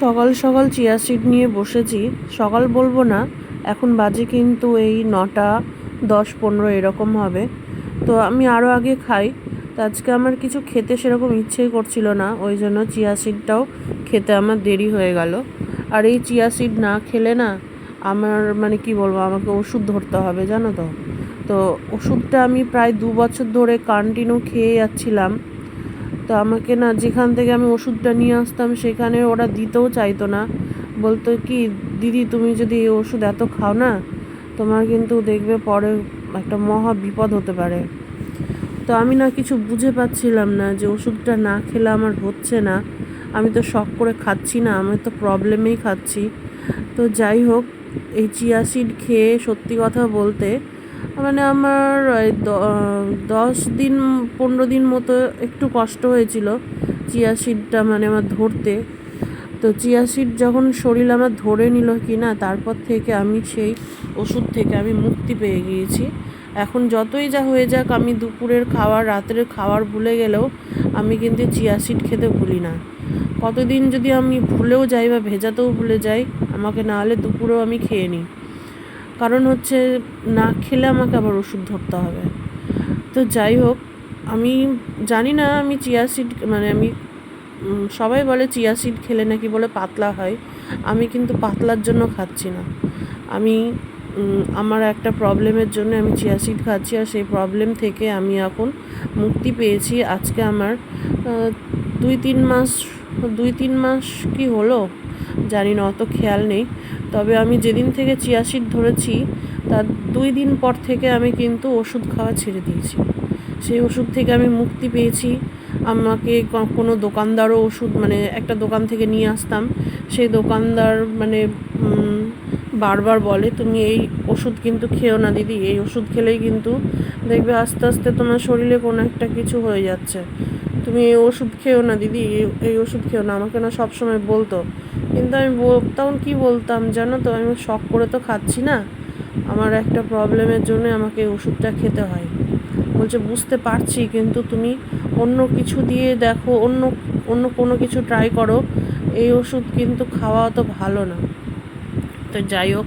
সকাল সকাল chia seed নিয়ে বসেছি। সকাল বলব না, এখন বাজে কিন্তু এই নটা, দশ পনেরো এরকম হবে। তো আমি আরও আগে খাই। তো আজকে আমার কিছু খেতে সেরকম ইচ্ছেই করছিল না, ওই জন্য চিয়া সিডটাও খেতে আমার দেরি হয়ে গেল। আর এই চিয়া সিড না খেলে না আমার মানে কি বলব, আমাকে ওষুধ ধরতে হবে, জানো তো? তো ওষুধটা আমি প্রায় দু বছর ধরে কন্টিনিউ খেয়ে যাচ্ছিলাম। তো আমাকে না যেখান থেকে আমি ওষুধটা নিয়ে আসতাম, সেখানে ওরা দিতেও চাইতো না। বলতো, কি, দিদি, তুমি যদি এই ওষুধ এত খাও না, তোমার কিন্তু দেখবে পরে একটা মহা বিপদ হতে পারে। তো আমি না কিছু বুঝে পাচ্ছিলাম না যে ওষুধটা না খেলে আমার হচ্ছে না। আমি তো শখ করে খাচ্ছি না, আমি তো প্রবলেমেই খাচ্ছি। তো যাই হোক, এই চিয়া সিড খেয়ে সত্যি কথা বলতে মানে আমার দশ দিন, পনেরো দিন মতো একটু কষ্ট হয়েছিল চিয়া সিডটা মানে আমার ধরতে। তো চিয়া সিড যখন শরীর আমার ধরে নিল কি না তারপর থেকে আমি সেই ওষুধ থেকে আমি মুক্তি পেয়ে গিয়েছি। এখন যতই যা হয়ে যাক, আমি দুপুরের খাওয়ার, রাতের খাওয়ার ভুলে গেলেও আমি কিন্তু চিয়া সিড খেতে ভুলি না। কতদিন যদি আমি ভুলেও যাই বা ভেজাতেও ভুলে যাই, আমাকে না হলে দুপুরেও আমি খেয়ে নিই। কারণ হচ্ছে না খেলে আমাকে আবার ওষুধ ধরতে হবে। তো যাই হোক, আমি জানি না আমি চিয়া সিড মানে আমি সবাই বলে চিয়া সিড খেলে নাকি বলে পাতলা হয়। আমি কিন্তু পাতলার জন্য খাচ্ছি না। আমি আমার একটা প্রবলেমের জন্য আমি চিয়া সিড খাচ্ছি আর সেই প্রবলেম থেকে আমি এখন মুক্তি পেয়েছি। আজকে আমার দুই তিন মাস, দুই তিন মাস কি হলো? জানি না, অত খেয়াল নেই। তবে আমি যেদিন থেকে চিয়া সিড ধরেছি, তার দুই দিন পর থেকে আমি কিন্তু ওষুধ খাওয়া ছেড়ে দিয়েছি। সেই ওষুধ থেকে আমি মুক্তি পেয়েছি। আমাকে কোনো দোকানদারও ওষুধ মানে একটা দোকান থেকে নিয়ে আসতাম। সেই দোকানদার মানে বারবার বলে, তুমি এই ওষুধ কিন্তু খেও না দিদি। এই ওষুধ খেলেই কিন্তু দেখবে আস্তে আস্তে তোমার শরীরে কোনো একটা কিছু হয়ে যাচ্ছে। তুমি এই ওষুধ খেও না দিদি। এই- এই ওষুধ খেও না। আমাকে না সবসময় বলতো কিন্তু আমি তখন কী বলতাম জানো তো? আমি শখ করে তো খাচ্ছি না। আমার একটা প্রবলেমের জন্য আমাকে ওষুধটা খেতে হয়। বলছে, বুঝতে পারছি, কিন্তু তুমি অন্য কিছু দিয়ে দেখো, অন্য অন্য কোনো কিছু ট্রাই করো। এই ওষুধ কিন্তু খাওয়া অত ভালো না। তো যাই হোক,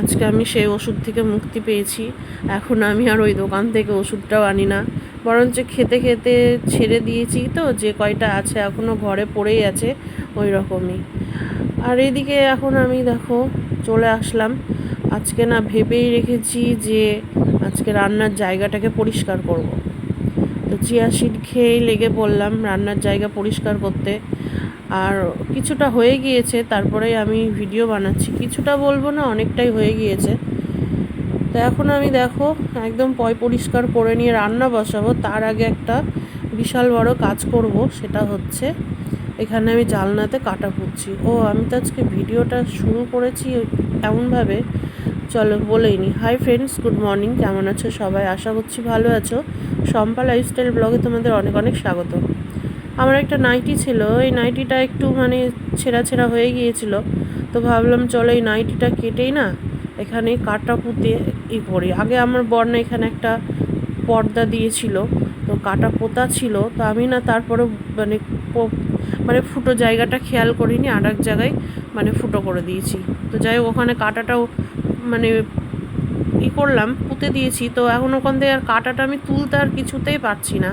আজকে আমি সেই ওষুধ থেকে মুক্তি পেয়েছি। এখন আমি আর ওই দোকান থেকে ওষুধটাও আনি না। বরঞ্চ খেতে খেতে ছেড়ে দিয়েছি তো, যে কয়টা আছে এখনও ঘরে পড়েই আছে, ওই রকমই। আর এদিকে এখন আমি দেখো চলে আসলাম। আজকে না ভেবেই রেখেছি যে আজকে রান্নার জায়গাটাকে পরিষ্কার করব। তো চিয়া সিড খেয়েই লেগে পড়লাম রান্নার জায়গা পরিষ্কার করতে। আর কিছুটা হয়ে গিয়েছে তারপরে আমি ভিডিও বানাচ্ছি। কিছুটা বলব না, অনেকটাই হয়ে গিয়েছে। তো এখন আমি দেখো একদম পয় পরিষ্কার করে নিয়ে রান্না বসাবো। তার আগে একটা বিশাল বড় কাজ করব, সেটা হচ্ছে এখানে আমি জালনাতে কাটা পুচ্ছি ও, আমি তো আজকে ভিডিওটা শুরু করেছি এমনভাবে। চলো বলেই নি। হাই ফ্রেন্ডস গুড মর্নিং কেমন আছো সবাই? আশা করছি ভালো আছো। শম্পা লাইফস্টাইল ব্লগে তোমাদের অনেক অনেক স্বাগত। আমার একটা নাইটি ছিল। এই নাইটিটা একটু মানে ছেঁড়া ছেঁড়া হয়ে গিয়েছিল। তো ভাবলাম, চলো এই নাইটিটা কেটেই না। এখানে কাটা পুঁতে ই করি। আগে আমার বর্ণা এখানে একটা পর্দা দিয়েছিল। তো কাটা পোতা ছিল। তো আমি না তারপরে মানে মানে ফুটো জায়গাটা খেয়াল করিনি আর এক জায়গায় মানে ফুটো করে দিয়েছি। তো যাই হোক, ওখানে কাটাটাও মানে ই করলাম, পুঁতে দিয়েছি। তো এখন ওখান থেকে আর কাটাটা আমি তুলতে আর কিছুতেই পারছি না।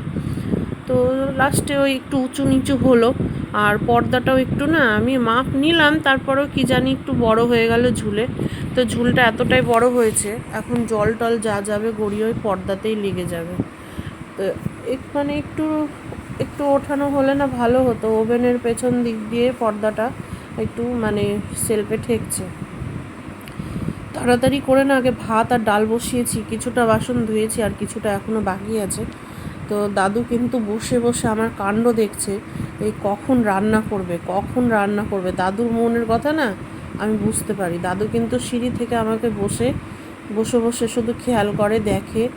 তো লাস্টে ওই একটু উঁচু নিচু হলো, আর পর্দাটাও একটু না আমি মাপ নিলাম, তারপরেও কি জানি একটু বড় হয়ে গেল ঝুলে। তো ঝুলটা এতটাই বড় হয়েছে, এখন জল টল যা যাবে গড়িয়ে ওই পর্দাতেই লেগে যাবে। তো এক মানে একটু একটু ওঠানো হলে না ভালো হতো। ওভেনের পেছন দিক দিয়ে পর্দাটা একটু মানে সেলফে ঠেকছে। তাড়াতাড়ি করে না আগে ভাত আর ডাল বসিয়েছি, কিছুটা বাসন ধুয়েছি আর কিছুটা এখনও বাকি আছে। তো দাদু কিন্তু বসে বসে আমার কাণ্ড দেখছে, এই কখন রান্না করবে, কখন রান্না করবে। দাদুর মনের কথা না আমি বুঝতে পারি। দাদু কিন্তু সিঁড়ি থেকে আমাকে বসে বসে বসে শুধু খেয়াল করে, দেখে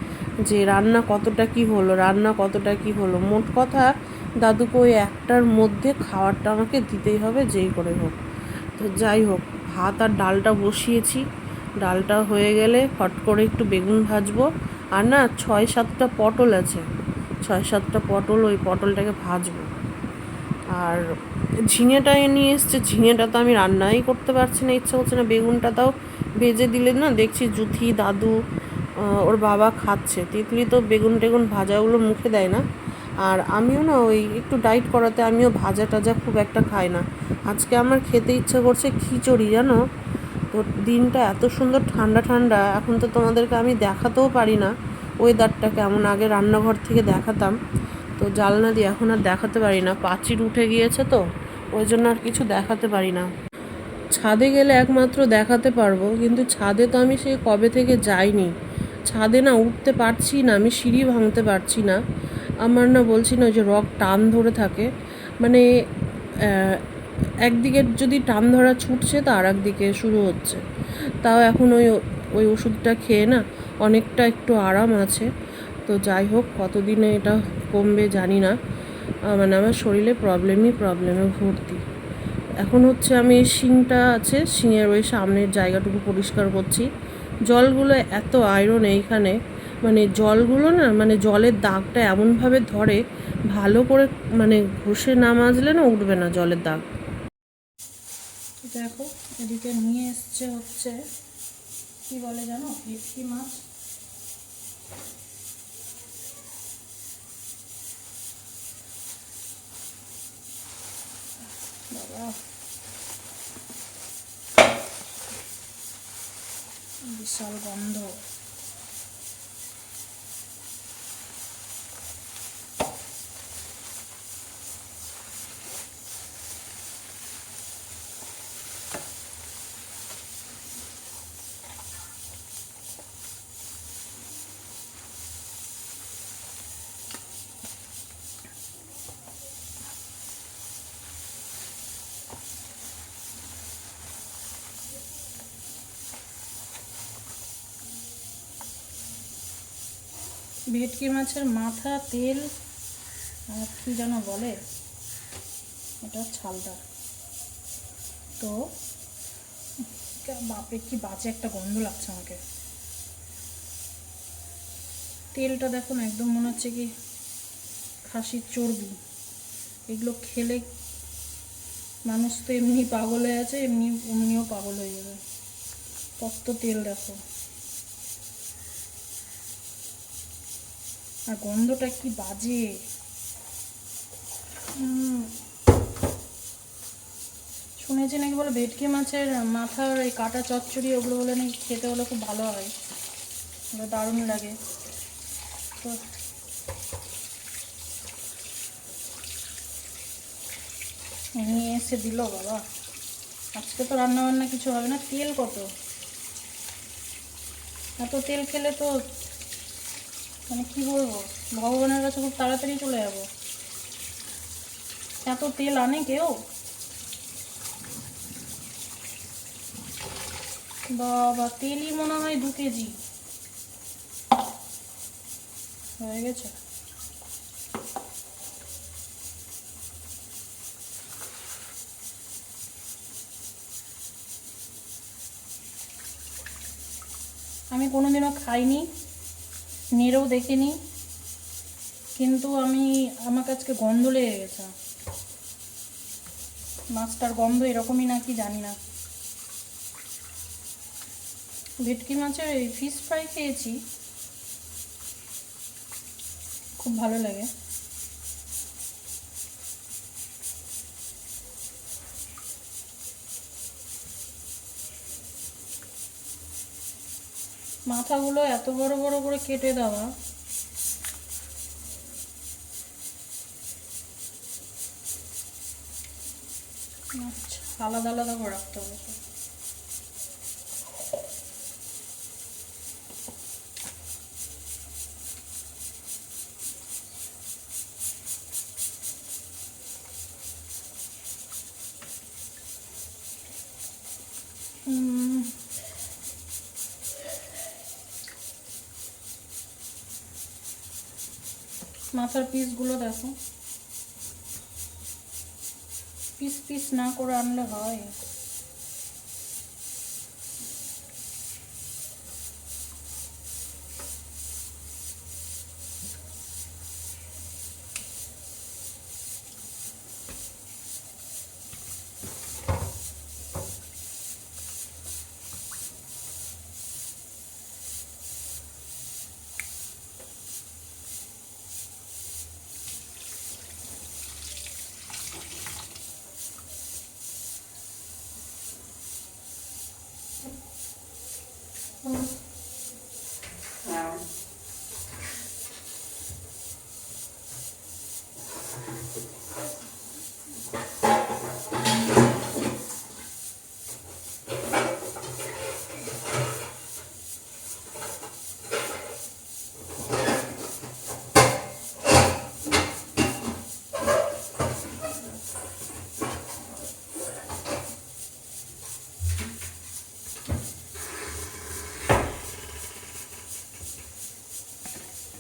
যে রান্না কতটা কি হলো, রান্না কতটা কি হলো। মোট কথা দাদুকে ওই একটার মধ্যে খাবারটা আমাকে দিতেই হবে, যেই করে হোক। তো যাই হোক, ভাত আর ডালটা বসিয়েছি। ডালটা হয়ে গেলে ফট করে একটু বেগুন ভাজবো। আর না, ছয় সাতটা পটল আছে। ছয় সাতটা পটল, ওই পটলটাকে ভাজবো। আর ঝিঙেটা নিয়ে এসছে। ঝিঙেটা তো আমি রান্নাই করতে পারছি না, ইচ্ছা করছে না। বেগুনটা তাও ভেজে দিলে না দেখছি জুথি, দাদু ওর বাবা খাচ্ছে। তিতলি তো বেগুন টেগুন ভাজাগুলো মুখে দেয় না। আর আমিও না ওই একটু ডাইট করাতে আমিও ভাজা টাজা খুব একটা খাই না। আজকে আমার খেতে ইচ্ছা করছে খিচুড়ি, জানো? তো দিনটা এত সুন্দর ঠান্ডা ঠান্ডা, এখন তো তোমাদেরকে আমি দেখাতেও পারি না। ওয়েদারটা কেমন? আগে রান্নাঘর থেকে দেখাতাম। তো জালনা দিয়ে এখন আর দেখাতে পারি না। পাঁচির উঠে গিয়েছে তো, ওই জন্য আর কিছু দেখাতে পারি না। ছাদে গেলে একমাত্র দেখাতে পারব, কিন্তু ছাদে তো আমি সেই কবে থেকে যাইনি। ছাদে না উঠতে পারছি না, আমি সিঁড়ি ভাঙতে পারছি না। আমার না বলছি না যে রক টান ধরে থাকে। মানে একদিকে যদি টান ধরা ছুটছে তো আর একদিকে শুরু হচ্ছে। তাও এখন ওই ওই ওষুধটা খেয়ে না অনেকটা একটু আরাম আছে। তো যাই হোক, কতদিনে এটা কমবে জানি না। মানে আমার শরীরে প্রবলেমই প্রবলেমে ভর্তি। এখন হচ্ছে আমি শিংটা আছে শিংয়ের ওই সামনের জায়গাটুকু পরিষ্কার করছি। জলগুলো এত আয়রন এইখানে মানে জলগুলো না মানে জলের দাগটা এমনভাবে ধরে, ভালো করে মানে ঘষে না মাজলে না উঠবে না জলের দাগ। দেখো, এদিকে নিয়ে এসছে হচ্ছে, কি বলে জানো? ভেটকি মাছ। বাবা। বিশাল গন্ধ ভেটকি মাছের মাথা, তেল, আর কি যেন বলে? এটা ছালটা। তো, বাপরে, কি বাজে একটা গন্ধ লাগছে আমাকে। তেলটা দেখো না একদম মনে হচ্ছে কি খাসির চর্বি। এগুলো খেলে মানুষ তো এমনি পাগল হয়ে আছে, এমনি, এমনিও পাগল হয়ে যাবে। কত তেল দেখো। আর গন্ধটা কি বাজে? শুনেছি নাকি বলে ভেটকি মাছের মাথার এই কাটা চচ্চড়ি, ওগুলো বলে নাকি খেতে হলে খুব ভালো হয়। দারুণ লাগে। তো নিয়ে এসে দিল বাবা। আজকে তো রান্না বান্না কিছু হবে না, তেল কত? এত তেল খেলে তো মানে কি বলব? ভগবানের কাছে খুব তাড়াতাড়ি চলে যাব। এত তেল আনে কেউ? বাবা, তেলই মনে হয় দু কেজি। হয়ে গেছে। আমি কোনোদিনও খাইনি। নেড়েও দেখিনি, কিন্তু আমি, আমার কাছকে গন্ধ লেগে গেছে। মাছটার গন্ধ এরকমই নাকি জানি না। ভেটকি মাছের ফিশ ফ্রাই খেয়েছি। খুব ভালো লাগে। মাথাগুলো এত বড় বড় করে কেটে দেওয়া আচ্ছা আলাদা আলাদা করে রাখতে হবে সব। মাথার পিসগুলো দেখো। পিস পিস না করে আনলে হয়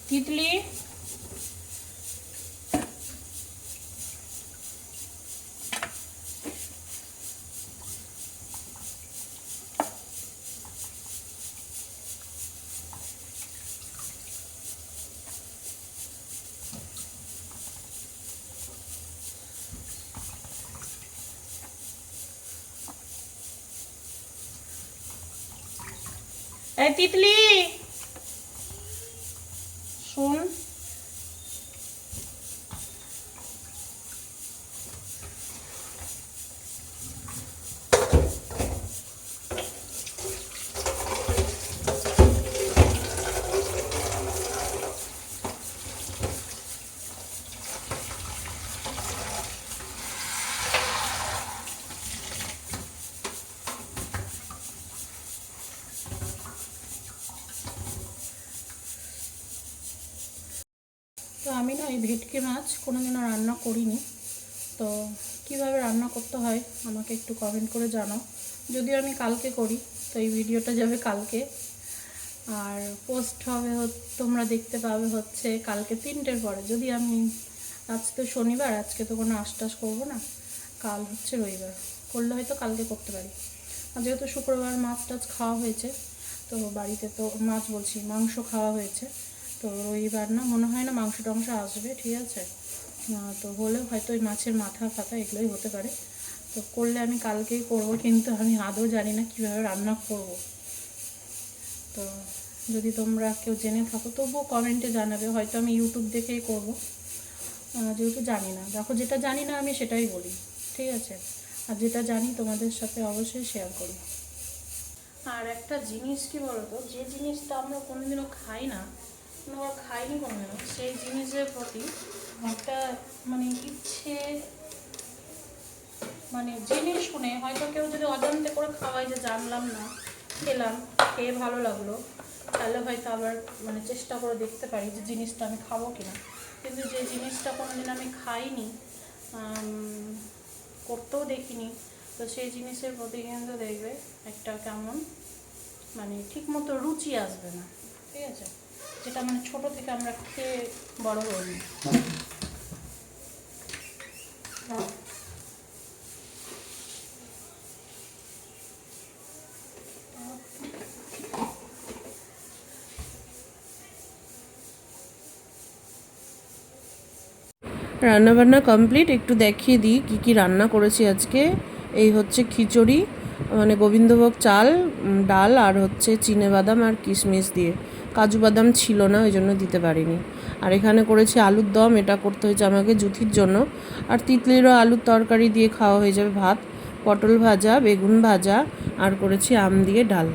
তিতলি এই তিতলি শোন তো আমি না এই ভেটকি মাছ কোনোদিনও রান্না করিনি। তো কীভাবে রান্না করতে হয় আমাকে একটু কমেন্ট করে জানাও। যদিও আমি কালকে করি, তো এই ভিডিওটা যাবে কালকে। আর পোস্ট হবে তোমরা দেখতে পাবে হচ্ছে কালকে তিনটের পরে। যদি আমি আজ তো শনিবার, আজকে তো কোনো আশটাস করব না। কাল হচ্ছে রবিবার। করলে হয়তো কালকে করতে পারি। আর যেহেতু শুক্রবার মাছ টাছ খাওয়া হয়েছে, তো বাড়িতে তো মাছ বলছি, মাংস খাওয়া হয়েছে। তো রবিবার না মনে হয় না মাংস টাংস আসবে, ঠিক আছে? তো হলেও হয়তো ওই মাছের মাথা ফাথা এগুলোই হতে পারে। তো করলে আমি কালকেই করব, কিন্তু আমি আদৌ জানি না কীভাবে রান্না করব। তো যদি তোমরা কেউ জেনে থাকো, তবুও কমেন্টে জানাবে, হয়তো আমি ইউটিউব দেখেই করব। যেহেতু জানি না, দেখো যেটা জানি না আমি সেটাই বলি, ঠিক আছে? আর যেটা জানি তোমাদের সাথে অবশ্যই শেয়ার করি আর একটা জিনিস কি বলতো, যে জিনিসটা আমরা কোনোদিনও খাই না আমরা খাইনি কোনোদিনও, সেই জিনিসের প্রতি একটা মানে ইচ্ছে মানে জেনে শুনে হয়তো কেউ যদি অজান্তে করে খাওয়ায় যে জানলাম না, খেলাম, খেয়ে ভালো লাগল, তাহলে হয়তো আবার মানে চেষ্টা করে দেখতে পারি যে জিনিসটা আমি খাব কিনা। কিন্তু যে জিনিসটা কোনোদিন আমি খাইনি করতেও দেখিনি, তো সেই জিনিসের প্রতি কিন্তু দেখবে একটা কেমন মানে ঠিকমতো রুচি আসবে না। ঠিক আছে? যেটা মানে ছোট থেকে আমরা খেয়ে বড় হইনি। রান্নাবান্না কমপ্লিট, একটু দেখিয়ে দিই কী কী রান্না করেছি আজকে। এই হচ্ছে খিচুড়ি মানে গোবিন্দভোগ চাল ডাল আর হচ্ছে চিনে বাদাম আর কিশমিশ দিয়ে। কাজু বাদাম ছিল না, ওই জন্য দিতে পারিনি। আর এখানে করেছি আলুর দম, এটা করতে হয়েছে আমাকে জুথির জন্য। আর তিতলিরও আলুর তরকারি দিয়ে খাওয়া হয়ে যাবে ভাত, পটল ভাজা, বেগুন ভাজা, আর করেছি আম দিয়ে ডাল।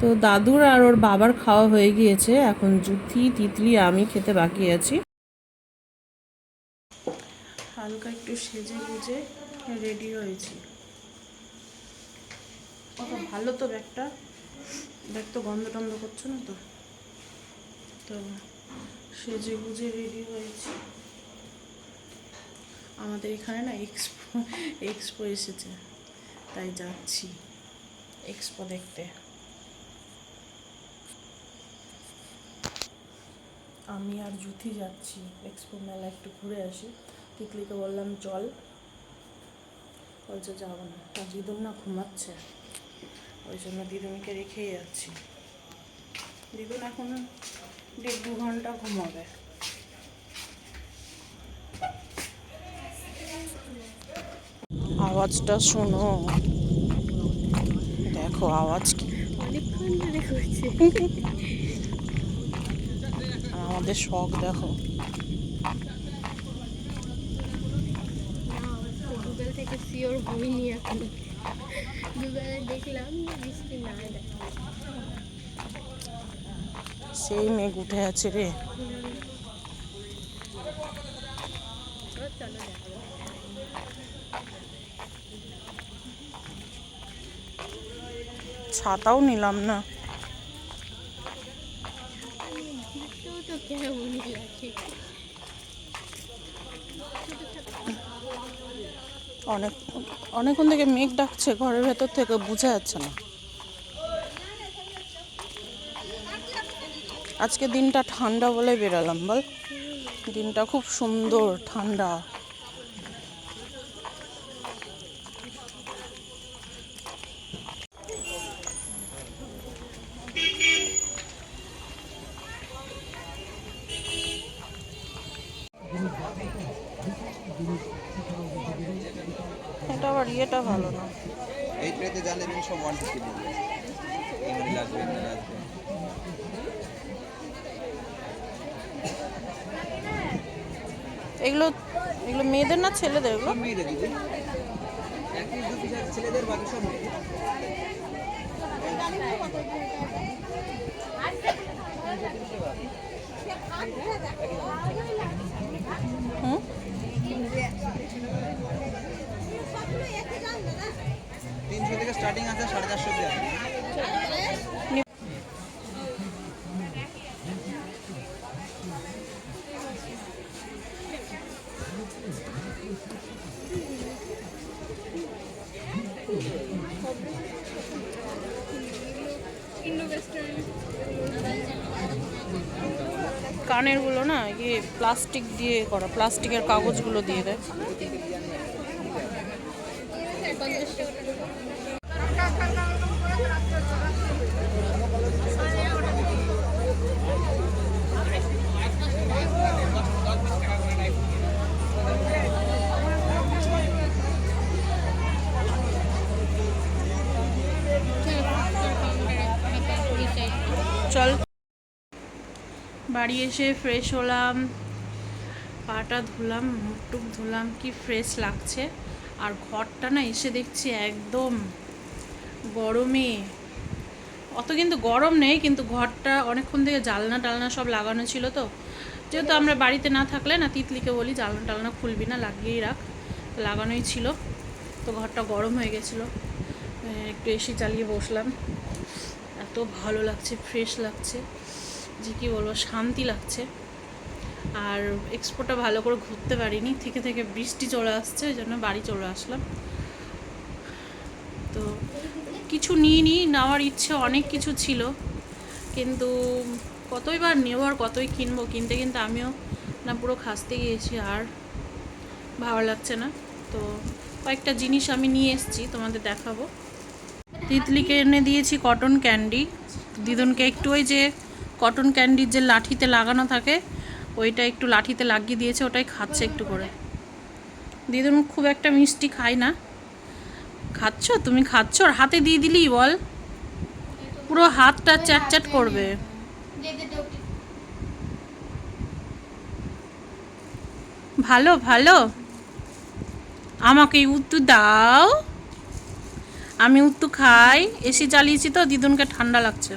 তো দাদুর আর ওর বাবার খাওয়া হয়ে গিয়েছে, এখন জুথি, তিতলি, আমি খেতে বাকি আছি। হালকা একটু সেজে গুজে রেডি হয়েছি। ভালো তো ব্যাগটা। ব্যাগ তো গন্ধ টন্ধ করছে না তো? তো সেজে গুজে রেডি হয়েছি। আমাদের এখানে না এক্সপো এক্সপো এসেছে। তাই যাচ্ছি এক্সপো দেখতে। আমি আর জুথি যাচ্ছি এক্সপো মেলা একটু ঘুরে আসি। তিতলিকে বললাম, চল। বলছে, যাব না। তা দিদুন না ঘুমাচ্ছে। ওই জন্য দিদুনকে রেখেই যাচ্ছি। দিদুন এখন দেড় দু ঘণ্টা ঘুমাবে। আওয়াজটা শোনো। দেখো আওয়াজ কি। আমাদের শখ দেখো। থেকে শিওর হইনি এখন। গুগলে দেখলাম বৃষ্টি না দেখা। সেই মেঘ উঠে আছে রে? ছাতাও নিলাম না। অনেক অনেকক্ষণ থেকে মেঘ ডাকছে, ঘরের ভেতর থেকে বোঝা যাচ্ছে না। আজকে দিনটা ঠান্ডা বলে বেরোলাম বল। দিনটা খুব সুন্দর ঠান্ডা এটা আবার ইয়েটা ভালো না এই ট্রেতে যা নেবেন সব ওয়ান ফিফটি এমনি লাগবে এমনি লাগবে এগুলো এগুলো মেয়েদের না ছেলেদের এগুলো? ছেলেদের বাকি সব হুম? তিনশো থেকে স্টার্টিং আছে সাড়ে চারশো কানেরগুলো না ইয়ে প্লাস্টিক দিয়ে করা প্লাস্টিকের কাগজগুলো দিয়ে দেয় চল বাড়ি এসে ফ্রেশ হলাম, পাটা ধুলাম, মুখটুক ধুলাম, কি ফ্রেশ লাগছে। আর ঘরটা না এসে দেখছি একদম গরমে। অত কিন্তু গরম নেই, কিন্তু ঘরটা অনেকক্ষণ থেকে জালনা টালনা সব লাগানো ছিল তো। যেহেতু আমরা বাড়িতে না থাকলে না তিতলিকে বলি জালনা টালনা খুলবি না, লাগিয়েই রাখ। লাগানোই ছিল। তো ঘরটা গরম হয়ে গেছিল। একটু এসি চালিয়ে বসলাম। এত ভালো লাগছে ফ্রেশ লাগছে। যে কী বলব, শান্তি লাগছে। আর এক্সপোটা ভালো করে ঘুরতে পারিনি। থেকে থেকে বৃষ্টি চলে আসছে, ওই জন্য বাড়ি চলে আসলাম। তো কিছু নিয়ে নিই নেওয়ার ইচ্ছে অনেক কিছু ছিল। কিন্তু কতই বার নেব আর কতই কিনবো, কিনতে কিনতে আমিও না পুরো খাসতে গিয়েছি, আর ভালো লাগছে না। তো কয়েকটা জিনিস আমি নিয়ে এসেছি, তোমাদের দেখাবো। তিতলিকে এনে দিয়েছি কটন ক্যান্ডি দিদনকে একটু ওই যে কটন ক্যান্ডির যে লাঠিতে লাগানো থাকে ওইটা একটু লাঠিতে লাগিয়ে দিয়েছে ওটাই খাচ্ছে একটু করে। দিদন খুব একটা মিষ্টি খায় না। খাচ্ছ? তুমি খাচ্ছ? আর হাতে দিয়ে দিলি বল। পুরো হাতটা চ্যাট চ্যাট করবে। ভালো ভালো। আমাকে উত্তর দাও। আমি উত্তু খাই। এসি চালিয়েছি তো দিদুনকে ঠান্ডা লাগছে।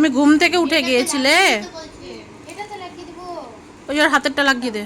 তুমি ঘুম থেকে উঠে গিয়েছিলে? ওই ওর হাতেরটা লাগিয়ে দে।